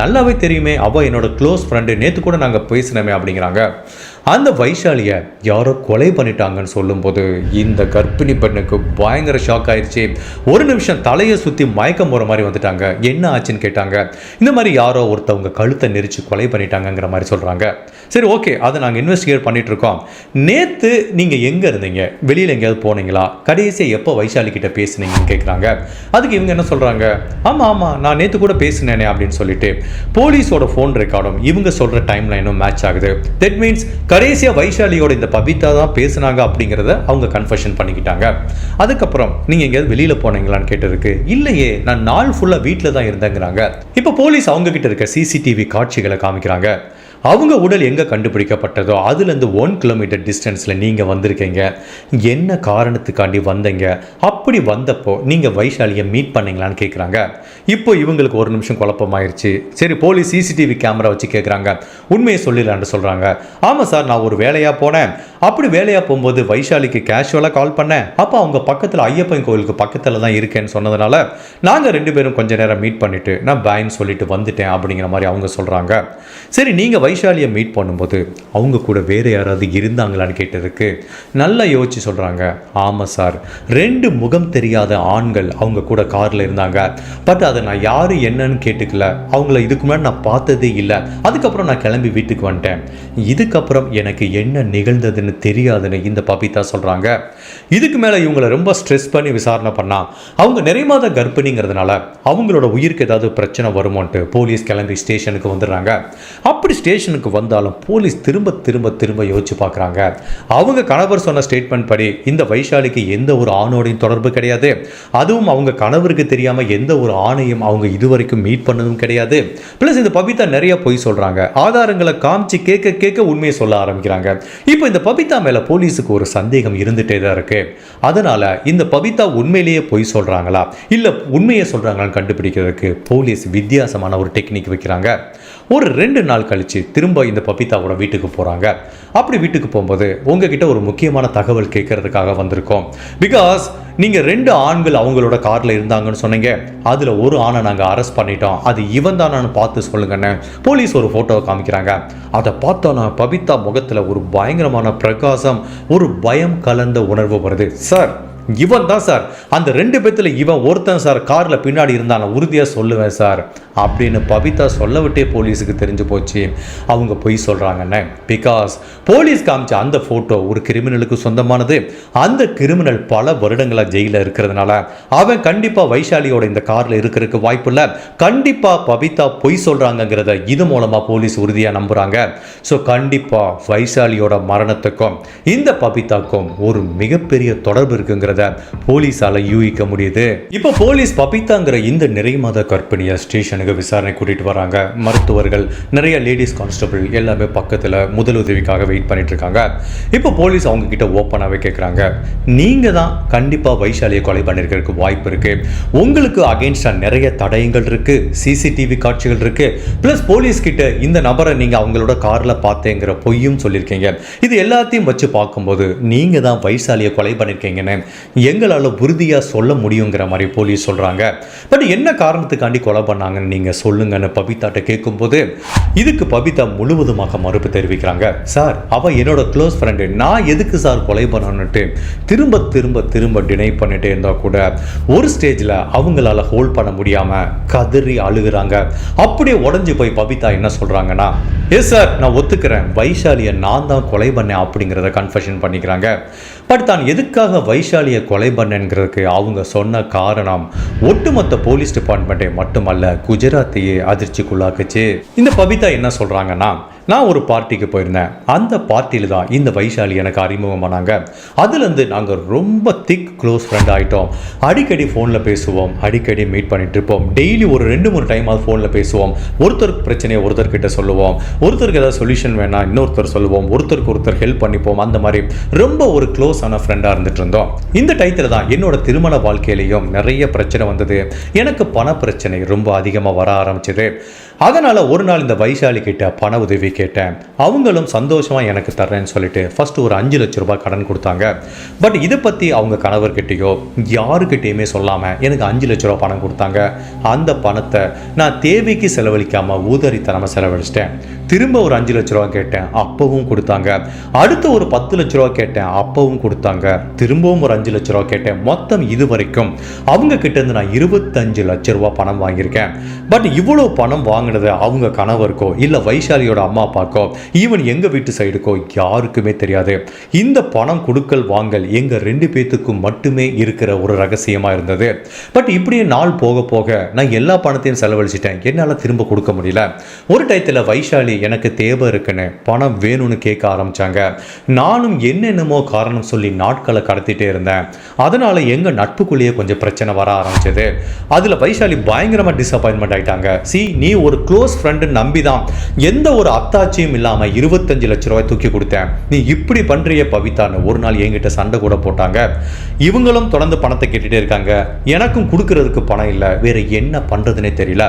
நல்லாவே தெரியுமே அவள் என்னோட க்ளோஸ் ஃப்ரெண்டு நேற்று கூட நாங்கள் பேசினோமே அப்படிங்கிறாங்க. அந்த வைஷாலியை யாரோ கொலை பண்ணிட்டாங்கன்னு சொல்லும்போது இந்த கர்ப்பிணி பெண்ணுக்கு பயங்கர ஷாக் ஆயிடுச்சு ஒரு நிமிஷம் தலையை சுற்றி மயக்கம் போகிற மாதிரி வந்துட்டாங்க. என்ன ஆச்சுன்னு கேட்டாங்க. இந்த மாதிரி யாரோ ஒருத்தவங்க கழுத்தை நெரிச்சு கொலை பண்ணிட்டாங்கங்கிற மாதிரி சொல்கிறாங்க சரி ஓகே அதை நாங்கள் இன்வெஸ்டிகேட் பண்ணிகிட்ருக்கோம் நேற்று நீங்கள் எங்கே இருந்தீங்க? வெளியில் எங்கேயாவது போனீங்களா? கடைசியாக எப்போ வைஷாலி கிட்ட பேசுனீங்கன்னு கேட்குறாங்க அதுக்கு இவங்க என்ன சொல்கிறாங்க ஆமாம் ஆமாம் நான் நேற்று கூட பேசினேனே அப்படின்னு சொல்லிட்டு போலீஸோட ஃபோன் ரெக்கார்டும் இவங்க சொல்கிற டைம் லைனும் மேட்ச் ஆகுது. தட் மீன்ஸ் கடைசியாக வைஷாலியோட இந்த பபிதா தான் பேசுனாங்க அப்படிங்கிறத அவங்க கன்ஃபெஷன் பண்ணிக்கிட்டாங்க. அதுக்கப்புறம் நீங்கள் எங்கேயாவது வெளியில் போனீங்களான்னு கேட்டிருக்கு. இல்லையே நான் நாள் ஃபுல்லாக வீட்டில் தான் இருந்தேங்கிறாங்க. இப்போ போலீஸ் அவங்க கிட்ட இருக்க சிசிடிவி காட்சிகளை காமிக்கிறாங்க. அவங்க உடல் எங்கே கண்டுபிடிக்கப்பட்டதோ அதுலேருந்து ஒன் கிலோமீட்டர் டிஸ்டன்ஸில் நீங்கள் வந்திருக்கீங்க. என்ன காரணத்துக்காண்டி வந்தீங்க? அப்படி வந்தப்போ நீங்கள் வைஷாலியை மீட் பண்ணீங்களான்னு கேட்குறாங்க இப்போ இவங்களுக்கு ஒரு நிமிஷம் குழப்பமாயிருச்சு. சரி போலீஸ் சிசிடிவி கேமரா வச்சு கேட்குறாங்க உண்மையை சொல்லிடலான்னு சொல்கிறாங்க ஆமாம் சார் நான் ஒரு வேலையாக போனேன். அப்படி வேலையாக போகும்போது வைஷாலிக்கு கேஷுவலாக கால் பண்ணேன். அப்போ அவங்க பக்கத்தில் ஐயப்பன் கோயிலுக்கு பக்கத்தில் தான் இருக்கேன்னு சொன்னதுனால நாங்கள் ரெண்டு பேரும் கொஞ்சம் நேரம் மீட் பண்ணிவிட்டு நான் பாயின்னு சொல்லிட்டு வந்துட்டேன் அப்படிங்கிற மாதிரி அவங்க சொல்கிறாங்க சரி நீங்கள் வைஷாலியை மீட் பண்ணும்போது அவங்க கூட வேறு யாராவது இருந்தாங்களான்னு கேட்டதுக்கு நல்லா யோசிச்சு சொல்கிறாங்க ஆமாம் சார். ரெண்டு முகம் தெரியாத ஆண்கள் அவங்க கூட காரில் இருந்தாங்க. பட் அதை நான் யார் என்னன்னு கேட்டுக்கல. அவங்கள இதுக்கு முன்னாடி நான் பார்த்ததே இல்லை. அதுக்கப்புறம் நான் கிளம்பி வீட்டுக்கு வந்துட்டேன். இதுக்கப்புறம் எனக்கு என்ன நிகழ்ந்ததுன்னு தெரியாதுன்னு இந்த பபிதா சொல்கிறாங்க இதுக்கு மேலே இவங்களை ரொம்ப ஸ்ட்ரெஸ் பண்ணி விசாரணை பண்ணால் அவங்க நிறைய மாத கர்ப்பிணிங்கிறதுனால அவங்களோட உயிருக்கு ஏதாவது பிரச்சனை வருமோன்ட்டு போலீஸ் கிளம்பி ஸ்டேஷனுக்கு வந்துடுறாங்க. அப்படி ஸ்டேஷன் ஸ்டேஷனுக்கு வந்தாலும் போலீஸ் திரும்ப திரும்ப திரும்ப யோசிச்சு பார்க்குறாங்க. அவங்க கணவர் சொன்ன ஸ்டேட்மெண்ட் படி இந்த வைஷாலிக்கு எந்த ஒரு ஆணோடையும் தொடர்பு கிடையாது. அதுவும் அவங்க கணவருக்கு தெரியாமல் எந்த ஒரு ஆணையும் அவங்க இதுவரைக்கும் மீட் பண்ணதும் கிடையாது. ப்ளஸ் இந்த பபிதா நிறைய பொய் சொல்கிறாங்க ஆதாரங்களை காமிச்சு கேட்க கேட்க உண்மையை சொல்ல ஆரம்பிக்கிறாங்க. இப்போ இந்த பபிதா மேலே போலீஸுக்கு ஒரு சந்தேகம் இருந்துகிட்டே தான் இருக்கு. அதனால் இந்த பபிதா உண்மையிலேயே பொய் சொல்கிறாங்களா இல்லை உண்மையை சொல்கிறாங்களான்னு கண்டுபிடிக்கிறதுக்கு போலீஸ் வித்தியாசமான ஒரு டெக்னிக் வைக்கிறாங்க. ஒரு ரெண்டு நாள் கழிச்சு திரும்ப இந்த பபிதாவோட வீட்டுக்கு போகிறாங்க அப்படி வீட்டுக்கு போகும்போது உங்ககிட்ட ஒரு முக்கியமான தகவல் கேட்கறதுக்காக வந்திருக்கோம். பிகாஸ் நீங்கள் ரெண்டு ஆண்கள் அவங்களோட காரில் இருந்தாங்கன்னு சொன்னீங்க. அதில் ஒரு ஆணை நாங்கள் அரெஸ்ட் பண்ணிட்டோம். அது இவன் தானான்னு பார்த்து சொல்லுங்கன்னு போலீஸ் ஒரு ஃபோட்டோவை காமிக்கிறாங்க. அதை பார்த்தோன்னா பபிதா முகத்தில் ஒரு பயங்கரமான பிரகாசம் ஒரு பயம் கலந்த உணர்வு வருது. சார் இவன் தான் சார். அந்த ரெண்டு பேத்துல இவன் ஒருத்தன் சார் காரில் பின்னாடி இருந்தான் நான் உறுதியாக சொல்லுவேன் சார். அப்படின்னு பவிதா சொல்ல விட்டே போலீஸுக்கு தெரிஞ்சு போச்சு. அவங்க பொய் சொல்கிறாங்கன்னு பிகாஸ் போலீஸ் காமிச்ச அந்த ஃபோட்டோ ஒரு கிரிமினலுக்கு சொந்தமானது. அந்த கிரிமினல் பல வருடங்களாக ஜெயிலில் இருக்கிறதுனால அவன் கண்டிப்பாக வைஷாலியோட இந்த காரில் இருக்கிறதுக்கு வாய்ப்பு இல்லை. கண்டிப்பாக பபிதா பொய் சொல்கிறாங்கங்கிறத இது மூலமாக போலீஸ் உறுதியாக நம்புகிறாங்க ஸோ கண்டிப்பாக வைஷாலியோட மரணத்துக்கும் இந்த பபிதாக்கும் ஒரு மிகப்பெரிய தொடர்பு அப்படிங்கிறத போலீஸால யூகிக்க முடியுது. இப்போ போலீஸ் பபிதாங்கிற இந்த நிறை மாத கற்பிணியை ஸ்டேஷனுக்கு விசாரணை கூட்டிட்டு வராங்க. மருத்துவர்கள் நிறைய லேடிஸ் கான்ஸ்டபிள் எல்லாமே பக்கத்தில் முதலுதவிக்காக வெயிட் பண்ணிட்டு இருக்காங்க. இப்போ போலீஸ் அவங்க கிட்ட ஓப்பனாகவே கேட்குறாங்க நீங்க தான் கண்டிப்பாக வைஷாலியை கொலை பண்ணிருக்கிறதுக்கு வாய்ப்பு இருக்கு. உங்களுக்கு அகேன்ஸ்டா நிறைய தடயங்கள் இருக்கு சிசிடிவி காட்சிகள் இருக்கு. ப்ளஸ் போலீஸ் கிட்ட இந்த நபரை நீங்க அவங்களோட கார்ல பார்த்தேங்கிற பொய்யும் சொல்லியிருக்கீங்க. இது எல்லாத்தையும் வச்சு பார்க்கும்போது நீங்க தான் வைசாலியை கொலை பண்ணிருக்கீங்கன்னு எங்களால் உறுதியாக சொல்ல முடியுங்கிற மாதிரி போலீஸ் சொல்கிறாங்க பட் என்ன காரணத்துக்காண்டி கொலை பண்ணாங்கன்னு நீங்கள் சொல்லுங்கன்னு பபிதாட்ட கேட்கும்போது இதுக்கு பபிதா முழுவதுமாக மறுப்பு தெரிவிக்கிறாங்க. சார் அவள் என்னோட க்ளோஸ் ஃப்ரெண்டு நான் எதுக்கு சார் கொலை பண்ணணுன்ட்டு திரும்ப திரும்ப திரும்ப டினை பண்ணிட்டே இருந்தால் கூட ஒரு ஸ்டேஜில் அவங்களால ஹோல்ட் பண்ண முடியாமல் கதறி அழுகிறாங்க. அப்படியே உடஞ்சி போய் பபிதா என்ன சொல்கிறாங்கன்னா எஸ் சார் நான் ஒத்துக்கிறேன். வைஷாலியை நான் தான் கொலை பண்ணேன் அப்படிங்கிறத கன்ஃபெஷன் பண்ணிக்கிறாங்க. பட் தான் எதுக்காக வைஷாலியை கொலை பண்ணேங்கிறதுக்கு அவங்க சொன்ன காரணம் ஒட்டுமொத்த போலீஸ் டிபார்ட்மெண்ட்டை மட்டுமல்ல குஜராத்தையே அதிர்ச்சிக்குள்ளாக்குச்சு. இந்த பபிதா என்ன சொல்கிறாங்கன்னா நான் ஒரு பார்ட்டிக்கு போயிருந்தேன். அந்த பார்ட்டியில் தான் இந்த வைஷாலி எனக்கு அறிமுகமானாங்க அதுலேருந்து நாங்கள் ரொம்ப திக் க்ளோஸ் ஃப்ரெண்ட் ஆகிட்டோம் அடிக்கடி ஃபோனில் பேசுவோம். அடிக்கடி மீட் பண்ணிட்டு இருப்போம். டெய்லி ஒரு ரெண்டு மூணு டைம் அது ஃபோனில் பேசுவோம். ஒருத்தருக்கு பிரச்சனையை ஒருத்தர்கிட்ட சொல்லுவோம். ஒருத்தருக்கு ஏதாவது சொல்யூஷன் வேணாம் இன்னொருத்தர் சொல்லுவோம். ஒருத்தருக்கு ஒருத்தர் ஹெல்ப் பண்ணிப்போம். அந்த மாதிரி ரொம்ப ஒரு க்ளோஸான ஃப்ரெண்டாக இருந்துட்டு இருந்தோம். இந்த டயத்தில் தான் என்னோட திருமண வாழ்க்கையிலையும் நிறைய பிரச்சனை வந்தது. எனக்கு பண பிரச்சனை ரொம்ப அதிகமாக வர ஆரம்பிச்சது. அதனால் ஒரு நாள் இந்த வைசாலி கிட்ட பண உதவி கேட்டேன். அவங்களும் சந்தோஷமாக எனக்கு தர்றேன்னு சொல்லிட்டு ஃபர்ஸ்ட் ஒரு அஞ்சு லட்ச ரூபாய் கடன் கொடுத்தாங்க. பட் இதை பற்றி அவங்க கணவர்கிட்டயோ யாருக்கிட்டேயுமே சொல்லாமல் எனக்கு அஞ்சு லட்ச ரூபா பணம் கொடுத்தாங்க. அந்த பணத்தை நான் தேவைக்கு செலவழிக்காமல் ஊதறித்தனமாக செலவழிச்சிட்டேன். திரும்ப ஒரு அஞ்சு லட்ச ரூபா கேட்டேன் அப்பவும் கொடுத்தாங்க. அடுத்து ஒரு பத்து லட்ச ரூபா கேட்டேன் அப்பவும் கொடுத்தாங்க. திரும்பவும் ஒரு அஞ்சு லட்ச ரூபா கேட்டேன் மொத்தம் இது வரைக்கும் அவங்க கிட்டேருந்து நான் இருபத்தஞ்சு லட்ச ரூபா பணம் வாங்கியிருக்கேன். பட் இவ்வளோ பணம் வாங்கினது அவங்க கணவருக்கோ இல்லை வைஷாலியோட அம்மா அப்பாக்கோ ஈவன் எங்கள் வீட்டு சைடுக்கோ யாருக்குமே தெரியாது. இந்த பணம் கொடுக்கல் வாங்கல் எங்கள் ரெண்டு பேத்துக்கும் மட்டுமே இருக்கிற ஒரு ரகசியமாக இருந்தது. பட் இப்படியே நாள் போக போக நான் எல்லா பணத்தையும் செலவழிச்சிட்டேன். என்னால் திரும்ப கொடுக்க முடியல. ஒரு டயத்தில் வைஷாலி எனக்கு தேவை இருக்குன்னு பணம் வேணும்னு கேட்க ஆரம்பிச்சாங்க. நானும் என்னென்னமோ காரணம் சொல்லி நாட்களை கடத்திட்டே இருந்தேன். அதனால் எங்கள் நட்புக்குள்ளேயே கொஞ்சம் பிரச்சனை வர ஆரம்பிச்சது. அதில் வைஷாலி பயங்கரமாக டிசப்பாயின்மெண்ட் ஆயிட்டாங்க. சி நீ ஒரு க்ளோஸ் ஃப்ரெண்டு நம்பி தான் எந்த ஒரு அத்தாட்சியும் இல்லாமல் இருபத்தஞ்சு லட்ச ரூபாய் தூக்கி கொடுத்தேன். நீ இப்படி பண்ணுறிய பவித்தான்னு ஒரு நாள் என்கிட்ட சண்டை கூட போட்டாங்க. இவங்களும் தொடர்ந்து பணத்தை கேட்டுகிட்டே இருக்காங்க. எனக்கும் கொடுக்கறதுக்கு பணம் இல்லை. வேறு என்ன பண்ணுறதுனே தெரியல.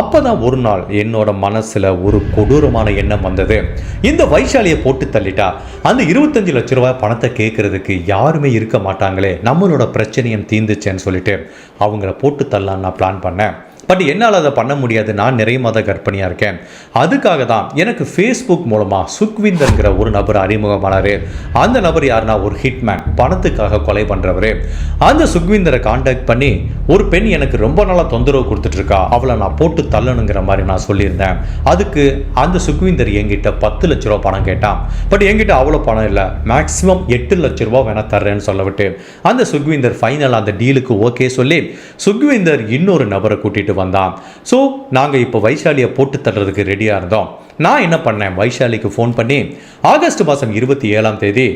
அப்போ தான் ஒரு நாள் என்னோட மனசில் ஒரு கொடூரமான எண்ணம் வந்தது. இந்த வைஷாலியை போட்டு தள்ளிட்டா? அந்த இருபத்தஞ்சு லட்ச ரூபாய் பணத்தை கேட்கறதுக்கு யாருமே இருக்க மாட்டாங்களே. நம்மளோட பிரச்சனையும் தீந்துச்சேன்னு சொல்லிட்டு அவங்கள போட்டு தள்ளலான்னு நான் பிளான் பண்ணேன். பட் என்னால் அதை பண்ண முடியாது. நான் நிறைய மாத கற்பனையாக இருக்கேன். அதுக்காக தான் எனக்கு ஃபேஸ்புக் மூலமாக சுக்விந்தர்ங்கிற ஒரு நபர் அறிமுகமானார். அந்த நபர் யாருன்னா ஒரு ஹிட்மேன் பணத்துக்காக கொலை பண்ணுறவர் அந்த சுக்விந்தரை காண்டாக்ட் பண்ணி ஒரு பெண் எனக்கு ரொம்ப நாளாக தொந்தரவு கொடுத்துட்ருக்கா. அவளை நான் போட்டு தள்ளணுங்கிற மாதிரி நான் சொல்லியிருந்தேன். அதுக்கு அந்த சுக்விந்தர் என்கிட்ட பத்து லட்ச ரூபா பணம் கேட்டான். பட் என்கிட்ட அவ்வளோ பணம் இல்லை. மேக்ஸிமம் எட்டு லட்ச ரூபா வேணால் தர்றேன்னு சொல்ல விட்டு அந்த சுக்விந்தர் ஃபைனல் அந்த டீலுக்கு ஓகே சொல்லி சுக்விந்தர் இன்னொரு நபரை கூட்டிகிட்டு வந்தான். ஸோ நாங்கள் இப்போ வைஷாலியை போட்டு தள்ளுறதுக்கு ரெடியாக இருந்தோம். நான் என்ன பண்ணேன்? வைஷாலிக்கு ஃபோன் பண்ணி ஆகஸ்ட் மாதம் இருபத்தி ஏழாம் தேதி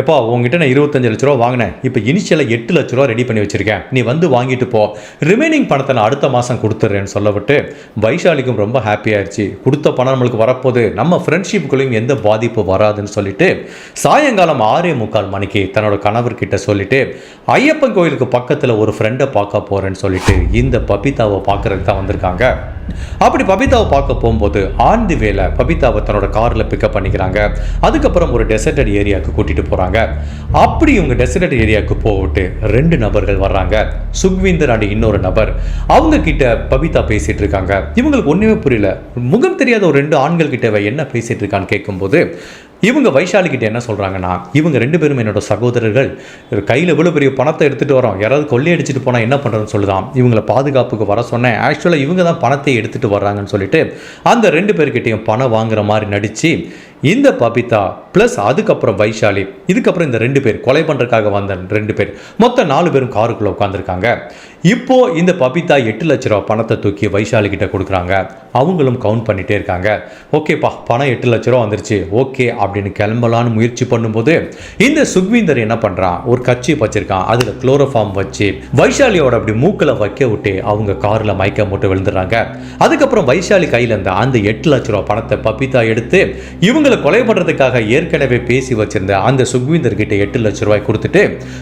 எப்பா உங்ககிட்ட நான் இருபத்தஞ்சு லட்ச ரூபா வாங்கினேன். இப்போ இனிஷியலாக எட்டு லட்ச ரூபா ரெடி பண்ணி வச்சுருக்கேன். நீ வந்து வாங்கிட்டு போ. ரிமைனிங் பணத்தை நான் அடுத்த மாதம் கொடுத்துட்றேன்னு சொல்லப்பட்டு வைஷாலிக்கும் ரொம்ப ஹாப்பியாகிடுச்சு கொடுத்த பணம் நம்மளுக்கு வரப்போகுது. நம்ம ஃப்ரெண்ட்ஷிப்புக்குள்ளேயும் எந்த பாதிப்பு வராதுன்னு சொல்லிட்டு சாயங்காலம் ஆறே முக்கால் மணிக்கு தன்னோட கணவர்கிட்ட சொல்லிட்டு ஐயப்பன் கோயிலுக்கு பக்கத்தில் ஒரு ஃப்ரெண்டை பார்க்க போகிறேன்னு சொல்லிட்டு இந்த பபிதாவை பார்க்கறதுக்கு தான் வந்திருக்காங்க. அப்படி பபிதாவை பார்க்க போகும்போது ஆன் தி பபிதாவை தன்னோட காரில் பிக்கப் பண்ணிக்கிறாங்க. அதுக்கப்புறம் ஒரு டெசர்டட் ஏரியாவுக்கு கூட்டிட்டு போகிறாங்க அப்படி இவங்க டெசர்டட் ஏரியாவுக்கு போட்டு ரெண்டு நபர்கள் வர்றாங்க. சுக்வீந்தர் அண்ட் இன்னொரு நபர். அவங்க கிட்ட பபிதா பேசிட்டு இருக்காங்க. இவங்களுக்கு ஒன்றுமே புரியல. முகம் தெரியாத ஒரு ரெண்டு ஆண்கள் கிட்ட என்ன பேசிட்டு இருக்கான்னு கேட்கும்போது இவங்க வைஷாலிக்கிட்ட என்ன சொல்கிறாங்கன்னா இவங்க ரெண்டு பேரும் என்னோட சகோதரர்கள் கையில் இவ்வளோ பெரிய பணத்தை எடுத்துகிட்டு வரோம். யாராவது கொள்ளையடிச்சிட்டு போனால் என்ன பண்ணுறதுன்னு சொல்லுதான். இவங்களை பாதுகாப்புக்கு வர சொன்னேன். ஆக்சுவலாக இவங்க தான் பணத்தை எடுத்துகிட்டு வர்றாங்கன்னு சொல்லிட்டு அந்த ரெண்டு பேர்கிட்டையும் பணம் வாங்குற மாதிரி நடித்து இந்த பபிதா ப்ளஸ் அதுக்கப்புறம் வைஷாலி இதுக்கப்புறம் இந்த ரெண்டு பேர் கொலை பண்ணுறதுக்காக வந்த ரெண்டு பேர். மொத்தம் நாலு பேரும் காருக்குள்ளே உட்காந்துருக்காங்க இப்போ இந்த பபிதா எட்டு லட்ச ரூபா பணத்தை தூக்கி வைஷாலி கிட்ட கொடுக்குறாங்க. அவங்களும் கவுண்ட் பண்ணிகிட்டே இருக்காங்க. ஓகேப்பா பணம் எட்டு லட்ச ரூபா வந்துருச்சு. ஓகே அப்படின்னு கிளம்பலான்னு முயற்சி பண்ணும்போது இந்த சுக்வீந்தர் என்ன பண்ணுறான் ஒரு கட்சி வச்சிருக்கான். அதில் குளோரோஃபார்ம் வச்சு வைஷாலியோட அப்படி மூக்கில் வைக்க விட்டு அவங்க காரில் மயக்க மூட்டை விழுந்துடுறாங்க. அதுக்கப்புறம் வைஷாலி கையில் இருந்த அந்த எட்டு லட்ச ரூபா பணத்தை பபிதா எடுத்து இவங்க இவங்களை கொலை பண்ணுறதுக்காக ஏற்கனவே பேசி வச்சிருந்த அந்த சுக்வீந்தர் கிட்ட எட்டு லட்ச ரூபாய் கொடுத்துட்டு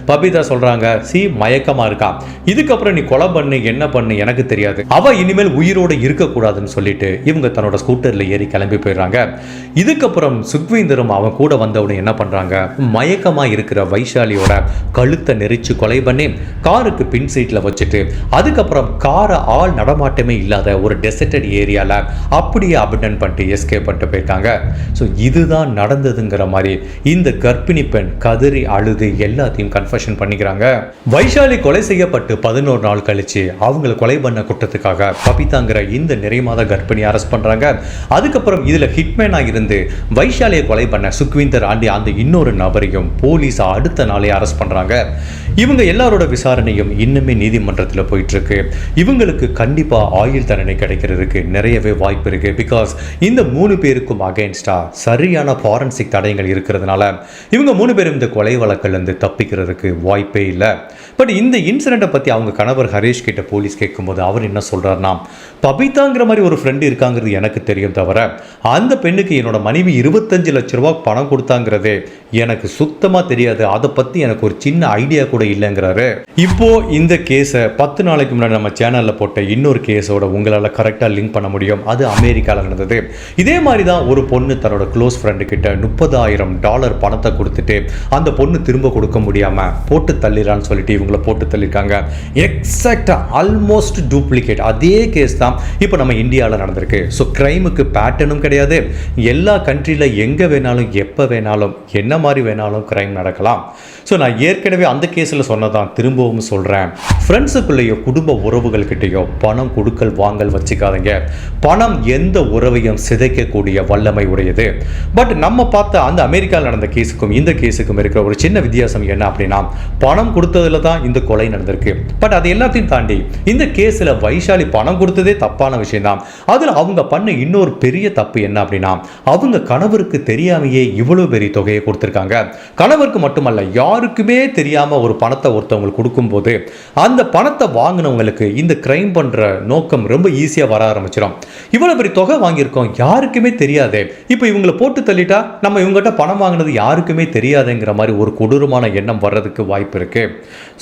பபிதா சொல்றாங்க சி மயக்கமா இருக்கா? இதுக்கப்புறம் நீ கொலை பண்ணு என்ன பண்ணு எனக்கு தெரியாது. அவ இனிமேல் உயிரோட இருக்கக்கூடாதுன்னு சொல்லிட்டு இவங்க தன்னோட ஸ்கூட்டர்ல ஏறி கிளம்பி போயிடுறாங்க. இதுக்கப்புறம் சுக்வீந்தரும் அவன் கூட வந்தவுடனே என்ன பண்ணுறாங்க மயக்கமாக இருக்கிற வைஷாலியோட கழுத்தை நெரிச்சு கொலை பண்ணி காருக்கு பின் சீட்டில் வச்சுட்டு அதுக்கப்புறம் காரை ஆள் நடமாட்டமே இல்லாத ஒரு டெசர்டட் ஏரியாவில் அப்படியே அபிடன் பண்ணிட்டு எஸ்கேப் பண்ணிட்டு போயிருக்காங்க. ஸோ இதுதான் நடந்ததுங்கிற மாதிரி இந்த கர்ப்பிணி பெண் கதறி அழுது எல்லாத்தையும் கன்ஃபஷன் பண்ணிக்கிறாங்க. வைஷாலி கொலை செய்யப்பட்டு பதினோரு நாள் கழிச்சு அவங்கள கொலை பண்ண குற்றத்துக்காக பபிதாங்கிற இந்த நிறைமாத கர்ப்பிணி அரெஸ்ட் பண்ணுறாங்க அதுக்கப்புறம் இதில் ஹிட்மேனாக இருந்து வைஷாலியை கொலை பண்ண சுக்விந்தர் ஆண்டி அந்த இன்னொரு நபரையும் போலீஸ் அடுத்த நாளே அரெஸ்ட் பண்ணுறாங்க இவங்க எல்லாரோட விசாரணையும் இன்னுமே நீதிமன்றத்தில் போயிட்டுருக்கு. இவங்களுக்கு கண்டிப்பாக ஆயுள் தண்டனை கிடைக்கிறதுக்கு நிறையவே வாய்ப்பு இருக்குது பிகாஸ் இந்த மூணு பேருக்கும் அகேன்ஸ்டாக சரியான ஃபாரன்சிக் தடயங்கள் இருக்கிறதுனால இவங்க மூணு பேரும் இந்த கொலை வழக்கிலிருந்து தப்பிக்கிறதுக்கு வாய்ப்பே இல்லை. பட் இந்த இன்சிடெண்ட்டை பற்றி அவங்க கணவர் ஹரீஷ் கிட்ட போலீஸ் கேட்கும்போது அவர் என்ன சொல்றாருன்னா பபிதாங்கிற மாதிரி ஒரு ஃப்ரெண்டு இருக்காங்கிறது எனக்கு தெரியும் தவிர அந்த பெண்ணுக்கு என்னோட மனைவி இருபத்தஞ்சு லட்ச ரூபா பணம் கொடுத்தாங்கிறதே எனக்கு சுத்த சுத்தமாக தெரியாது. அதை பற்றி எனக்கு ஒரு சின்ன ஐடியா கூட இல்லைங்கிறாரு. இப்போ இந்த கேஸை பத்து நாளைக்கு முன்னாடி நம்ம சேனலில் போட்ட இன்னொரு கேஸோட உங்களால் கரெக்டாக லிங்க் பண்ண முடியும். அது அமெரிக்காவில் நடந்தது. இதே மாதிரி தான் ஒரு பொண்ணு தன்னோட க்ளோஸ் ஃப்ரெண்டு கிட்ட முப்பதாயிரம் டாலர் பணத்தை கொடுத்துட்டு அந்த பொண்ணு திரும்ப கொடுக்க முடியாமல் போட்டு தள்ளிடலான்னு சொல்லிட்டு இவங்கள போட்டு தள்ளியிருக்காங்க எக்ஸாக்டாக ஆல்மோஸ்ட் டூப்ளிகேட் அதே கேஸ் தான் இப்போ நம்ம இந்தியாவில் நடந்திருக்கு. ஸோ க்ரைமுக்கு பேட்டர்னும் கிடையாது. எல்லா கண்ட்ரியில் எங்கே வேணாலும் எப்போ வேணாலும் என்ன மாதிரி வேணாலும் கிரைம் நடக்கலாம். ஸோ நான் ஏற்கனவே அந்த கேஸில் சொன்னதான் திரும்பவும் சொல்கிறேன் ஃப்ரெண்ட்ஸுக்குள்ளேயோ குடும்ப உறவுகள்கிட்டயோ பணம் கொடுக்கல் வாங்கல் வச்சுக்காதீங்க. பணம் எந்த உறவையும் சிதைக்கக்கூடிய வல்லமை உடையது. பட் நம்ம பார்த்த அந்த அமெரிக்காவில் நடந்த கேஸுக்கும் இந்த கேஸுக்கும் இருக்கிற ஒரு சின்ன வித்தியாசம் என்ன அப்படின்னா பணம் கொடுத்ததுல தான் இந்த கொலை நடந்திருக்கு. பட் அது எல்லாத்தையும் தாண்டி இந்த கேஸில் வைஷாலி பணம் கொடுத்ததே தப்பான விஷயம் தான் அதில் அவங்க பண்ண இன்னொரு பெரிய தப்பு என்ன அப்படின்னா அவங்க கணவருக்கு தெரியாமையே இவ்வளவு பெரிய தொகையை கொடுத்துருக்காங்க. கணவருக்கு மட்டுமல்ல யாருக்குமே தெரியாமல் ஒரு பணத்தை ஒருத்தவங்களுக்கு கொடுக்கும்போது அந்த பணத்தை வாங்கினவங்களுக்கு இந்த கிரைம் பண்ணுற நோக்கம் ரொம்ப ஈஸியாக வர ஆரம்பிச்சிடும் இவ்வளோ பெரிய தொகை வாங்கியிருக்கோம் யாருக்குமே தெரியாதே. இப்போ இவங்களை போட்டு தள்ளிட்டா நம்ம இவங்ககிட்ட பணம் வாங்கினது யாருக்குமே தெரியாதுங்கிற மாதிரி ஒரு கொடூரமான எண்ணம் வர்றதுக்கு வாய்ப்பு இருக்குது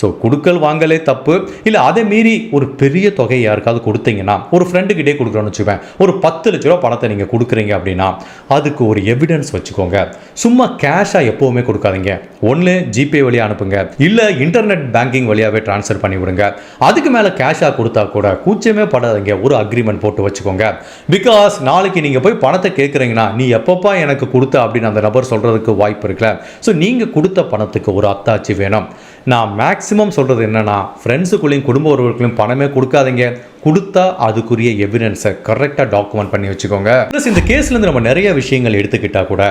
ஸோ கொடுக்கல் வாங்கலே தப்பு. இல்லை அதை மீறி ஒரு பெரிய தொகை யாருக்காவது கொடுத்தீங்கன்னா ஒரு ஃப்ரெண்டுக்கிட்டே கொடுக்குறோன்னு வச்சுப்பேன் ஒரு பத்து லட்ச ரூபா பணத்தை நீங்கள் கொடுக்குறீங்க அப்படின்னா அதுக்கு ஒரு எவிடன்ஸ் வச்சுக்கோங்க. சும்மா கேஷாக எப்போவுமே கொடுக்காதீங்க. ஒன்று ஜிபே வழியாக அனுப்புங்க. இல்லை இன்டர்நெட் பேங்கிங் வழியாகவே ட்ரான்ஸ்ஃபர் பண்ணி விடுங்க. அதுக்கு மேலே கேஷாக கொடுத்தா கூட கூச்சமே படாதீங்க. ஒரு அக்ரிமெண்ட் போட்டு வச்சுக்கோங்க. பிகாஸ் நாளைக்கு நீங்கள் போய் பணத்தை கேட்குறீங்கன்னா நீ எப்பப்பா எனக்கு கொடுத்த அப்படின்னு அந்த நபர் சொல்கிறதுக்கு வாய்ப்பு இருக்குல்ல. ஸோ நீங்கள் கொடுத்த பணத்துக்கு ஒரு அத்தாச்சி வேணும். நான் மேக்ஸிமம் சொல்கிறது என்னன்னா ஃப்ரெண்ட்ஸுக்குள்ளேயும் குடும்ப உறவுகளுக்கும் பணமே கொடுக்காதீங்க. கொடுத்தா அதுக்குரிய எவிடன்ஸை கரெக்டாக டாக்குமெண்ட் பண்ணி வச்சுக்கோங்க. ப்ளஸ் இந்த கேஸ்லேருந்து நம்ம நிறைய விஷயங்கள் எடுத்துக்கிட்டா கூட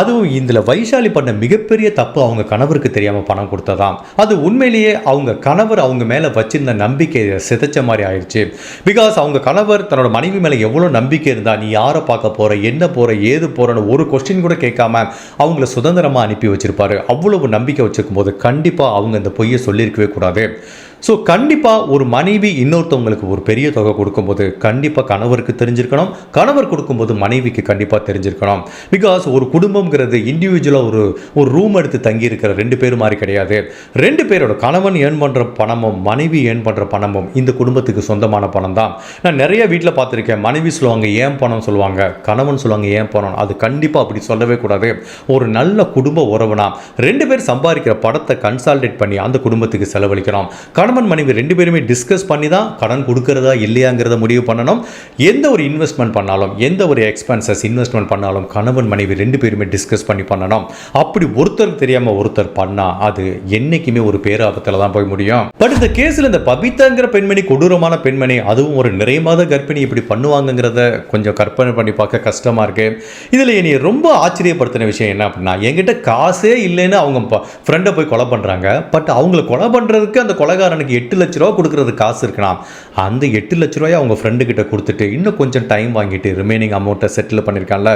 அதுவும் இதில் வைஷாலி பண்ண மிகப்பெரிய தப்பு அவங்க கணவருக்கு தெரியாமல் பணம் கொடுத்ததாம். அது உண்மையிலேயே அவங்க கணவர் அவங்க மேலே வச்சிருந்த நம்பிக்கையை சிதைச்ச மாதிரி ஆயிடுச்சு. பிகாஸ் அவங்க கணவர் தன்னோட மனைவி மேலே எவ்வளோ நம்பிக்கை இருந்தால் நீ யாரை பார்க்க போகிற என்ன போகிற ஏது போகிறன்னு ஒரு கொஸ்டின் கூட கேட்காம அவங்கள சுதந்திரமாக அனுப்பி வச்சிருப்பாரு. அவ்வளவு நம்பிக்கை வச்சிருக்கும் போது கண்டிப்பாக அவங்க இந்த பொய்யை சொல்லியிருக்கவே கூடாது. ஸோ கண்டிப்பாக ஒரு மனைவி இன்னொருத்தவங்களுக்கு ஒரு பெரிய தொகை கொடுக்கும்போது கண்டிப்பாக கணவருக்கு தெரிஞ்சிருக்கணும். கணவர் கொடுக்கும்போது மனைவிக்கு கண்டிப்பாக தெரிஞ்சிருக்கணும். பிகாஸ் ஒரு குடும்பம்ங்கிறது இண்டிவிஜுவலாக ஒரு ஒரு ரூம் எடுத்து தங்கியிருக்கிற ரெண்டு பேர் மாதிரி கிடையாது. ரெண்டு பேரோட கணவன் ஏர்ன் பண்ணுற பணமும் மனைவி ஏர்ன் பண்ணுற பணமும் இந்த குடும்பத்துக்கு சொந்தமான பணம் தான் நான் நிறைய வீட்டில் பார்த்துருக்கேன். மனைவி சொல்லுவாங்க ஏன் பணம்? சொல்லுவாங்க. கணவன் சொல்லுவாங்க ஏன் பணம்? அது கண்டிப்பாக அப்படி சொல்லவே கூடாது. ஒரு நல்ல குடும்ப உறவுனா ரெண்டு பேர் சம்பாதிக்கிற படத்தை கன்சால்டேட் பண்ணி அந்த குடும்பத்துக்கு செலவழிக்கணும். கணவன் மனைவி ரெண்டு பேருமே டிஸ்கஸ் பண்ணி தான் கடன் கொடுக்கறதா இல்லையாங்கிறத முடிவு பண்ணணும். எந்த ஒரு இன்வெஸ்ட்மெண்ட் பண்ணாலும் எந்த ஒரு எக்ஸ்பென்சஸ் இன்வெஸ்ட்மெண்ட் பண்ணாலும் கணவன் மனைவி ரெண்டு பேருமே டிஸ்கஸ் பண்ணி பண்ணணும். அப்படி ஒருத்தருக்கு தெரியாமல் ஒருத்தர் பண்ணா அது என்னைக்குமே ஒரு பேராபத்தில் தான் போய் முடியும். பட் இந்த கேஸில் இந்த பபிதாங்கிற பெண்மணி கொடூரமான பெண்மணி அதுவும் ஒரு நிறைய மாத கர்ப்பிணி இப்படி பண்ணுவாங்கங்கிறத கொஞ்சம் கற்பனை பண்ணி பார்க்க கஷ்டமா இருக்கு. இதில் என்னை ரொம்ப ஆச்சரியப்படுத்தின விஷயம் என்ன அப்படின்னா என்கிட்ட காசே இல்லைன்னு அவங்க ஃப்ரெண்டை போய் கொலை பண்ணுறாங்க பட் அவங்கள கொலை பண்ணுறதுக்கு அந்த அன்றைக்கி எட்டு லட்ச ரூபா கொடுக்குறது காசு இருக்கலாம். அந்த எட்டு லட்ச ரூபாயை அவங்க ஃப்ரெண்டு கிட்ட கொடுத்துட்டு இன்னும் கொஞ்சம் டைம் வாங்கிட்டு ரிமைனிங் அமௌண்ட்டை செட்டில் பண்ணியிருக்காங்கல்ல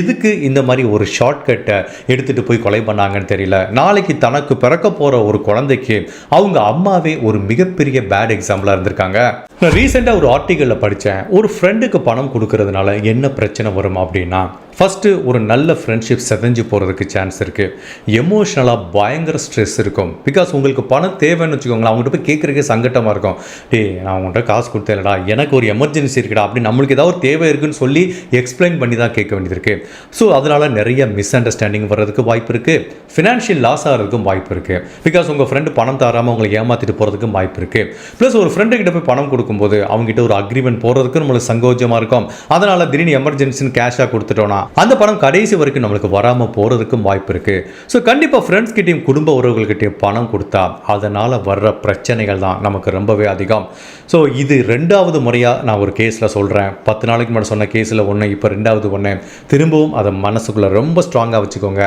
எதுக்கு இந்த மாதிரி ஒரு ஷார்ட்கட்டை எடுத்துகிட்டு போய் கொலை பண்ணாங்கன்னு தெரியல. நாளைக்கு தனக்கு பிறக்க போகிற ஒரு குழந்தைக்கு அவங்க அம்மாவே ஒரு மிகப்பெரிய பேட் எக்ஸாம்பிளாக இருந்திருக்காங்க. நான் ரீசெண்டாக ஒரு ஆர்டிக்கலில் படித்தேன் ஒரு ஃப்ரெண்டுக்கு பணம் கொடுக்கறதுனால என்ன பிரச்சனை வரும் அப்படின்னா ஃபஸ்ட்டு ஒரு நல்ல ஃப்ரெண்ட்ஷிப் செதஞ்சு போகிறதுக்கு சான்ஸ் இருக்குது எமோஷ்னலாக பயங்கர ஸ்ட்ரெஸ் இருக்கும். பிகாஸ் உங்களுக்கு பணம் தேவைன்னு வச்சுக்கோங்களேன் அவங்ககிட்ட போய் கேட்குறக்கே சங்கட்டமாக இருக்கும். டே நான் அவங்கள்ட்ட காசு கொடுத்தேன்டா எனக்கு ஒரு எமர்ஜென்சி இருக்குடா அப்படி நம்மளுக்கு ஏதாவது ஒரு தேவை இருக்குன்னு சொல்லி எக்ஸ்பிளைன் பண்ணி தான் கேட்க வேண்டியது இருக்குது ஸோ அதனால் நிறைய மிஸ் அண்டர்ஸ்டாண்டிங் வர்றதுக்கு வாய்ப்பு இருக்குது ஃபினான்ஷியல் லாஸ் ஆகிறதுக்கும் வாய்ப்பு இருக்குது பிகாஸ் உங்கள் ஃப்ரெண்டு பணம் தராமல் உங்களை ஏமாற்றிட்டு போகிறதுக்கும் வாய்ப்பு இருக்குது ப்ளஸ் ஒரு ஃப்ரெண்டு கிட்ட போய் பணம் கொடுக்கும்போது அவங்ககிட்ட ஒரு அக்ரிமெண்ட் போகிறதுக்கு நம்மளுக்கு சங்கோஜமாக இருக்கும். அதனால் திடீர்னு எமர்ஜென்சின்னு கேஷாக கொடுத்துட்டோன்னா அந்த பணம் கடைசி வரைக்கும் நம்மளுக்கு வராமல் போகிறதுக்கும் வாய்ப்பு இருக்குது ஸோ கண்டிப்பாக ஃப்ரெண்ட்ஸ் கிட்டேயும் குடும்ப உறவுகள்கிட்டையும் பணம் கொடுத்தா அதனால் வர்ற பிரச்சனைகள் தான் நமக்கு ரொம்பவே அதிகம். ஸோ இது ரெண்டாவது முறையாக நான் ஒரு கேஸில் சொல்கிறேன் பத்து நாளைக்கு முன்னாடி சொன்ன கேஸில் ஒன்று இப்போ ரெண்டாவது ஒன்று திரும்பவும் அதை மனசுக்குள்ளே ரொம்ப ஸ்ட்ராங்காக வச்சுக்கோங்க.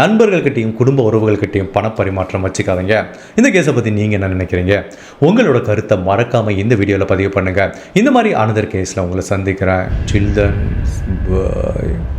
நண்பர்கள்கிட்டையும் குடும்ப உறவுகள்கிட்டையும் பணப்பரிமாற்றம் வச்சுக்காதீங்க. இந்த கேஸை பற்றி நீங்கள் என்ன நினைக்கிறீங்க? உங்களோட கருத்தை மறக்காமல் இந்த வீடியோவில் பதிவு பண்ணுங்கள் இந்த மாதிரி அனதர் கேஸில் உங்களை சந்திக்கிறேன். சில்ட்ரன்ஸ் பாய்